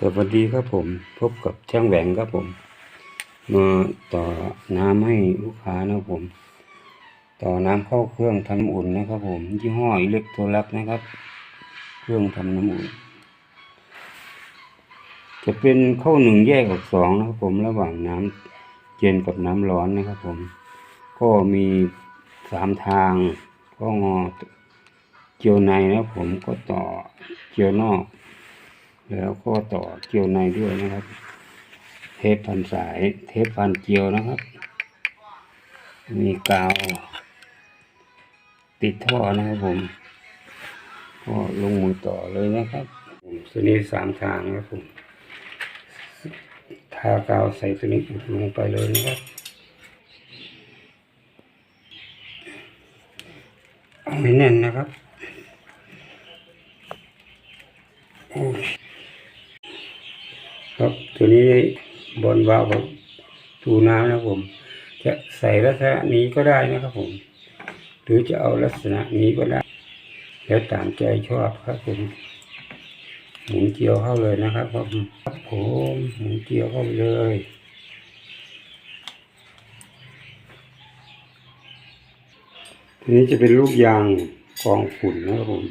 สวัสดีครับผม พบกับช่างแหวงครับผม มาต่อน้ำให้ลูกค้านะครับผม ต่อน้ำเข้าเครื่องทำน้ำอุ่นนะครับผม ยี่ห้ออิเล็กโทรลักนะครับ เครื่องทำน้ำอุ่น จะเป็นเข้าหนึ่งแยกออกสองนะครับผมระหว่างน้ำเย็นกับน้ำร้อนนะครับผม ก็มีสามทางก็งอเกี่ยวในนะครับผมก็ต่อเกี่ยวนอก แล้วก็ต่อเกี่ยวในด้วยนะครับ เทปพันสาย เทปพันเกี่ยวนะครับ มีกาว ติดท่อนะครับผม ก็ลงมือต่อเลยนะครับตัวนี้สามทางนะครับผมทากาวใส่ตัวนี้ลงไปเลยนะครับเอาให้แน่นนะครับโอเครับตัวนี้บอลวาล์วกับตูน้ำนะครับผม จะใส่ลักษณะนี้ก็ได้นะครับผม หรือจะเอาลักษณะนี้ก็ได้ แล้วตามใจชอบครับผมหมุนเกลียวเข้าเลยนะครับผมครับผมหมุนเกลียวเข้าเลยทีนี้จะเป็นลูกยางกองฝุ่นนะครับผม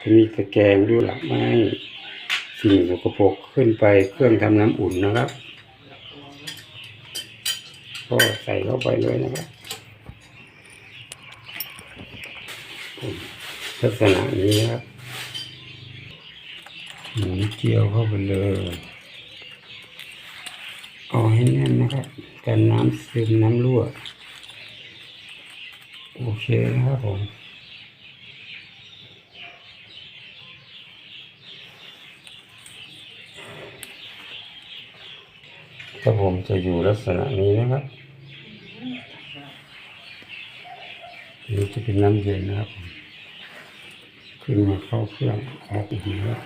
จะมีตะแกรงด้วยหลักไม้ สิ่งสกปรกขึ้นไปเครื่องทำน้ำอุ่นนะครับ ก็ใส่เข้าไปเลยนะครับลักษณะนี้ครับหมุนเกลียวเข้าไปเลยเอาให้แน่นนะครับกันน้ำซึมน้ำรั่ว โอเคนะครับผม ถ้าผมจะอยู่ลักษณะนี้นะครับนี่จะเป็นน้ำเย็นนะครับ ขึ้นมาเข้าเครื่องออกอีกแล้ว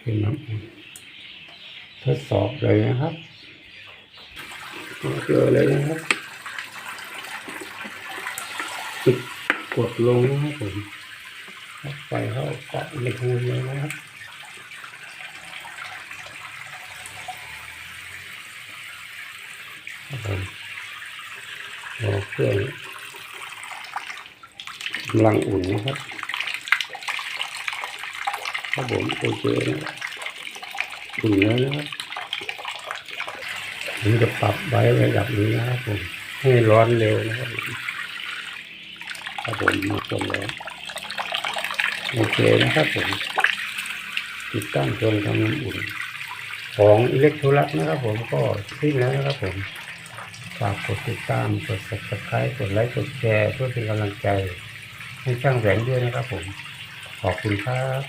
เป็นน้ำอุ่นทดสอบเลยนะครับกดเลยเลยนะครับปิดกดลงนะครับผมไปเข้าเกาะในทูเลยนะครับ ครับผมรอ เครื่องกำลังอุ่นนะครับครับผมโอเคนะอุ่นแล้วนะครับผมจะปรับไว้ระดับนี้นะครับผมให้ร้อนเร็วนะครับครับผมมาจนแล้วโอเคนะครับผมติดตั้งเครื่องทำน้ำอุ่น ของอิเล็กโทรลักนะครับผมก็ขึ้นแล้วนะครับผม ฝากกดติดตามกด subscribe กดไลค์กดแชร์เพื่อเป็นกำลังใจ ให้ช่างแหวนด้วยนะครับผม ขอบคุณครับ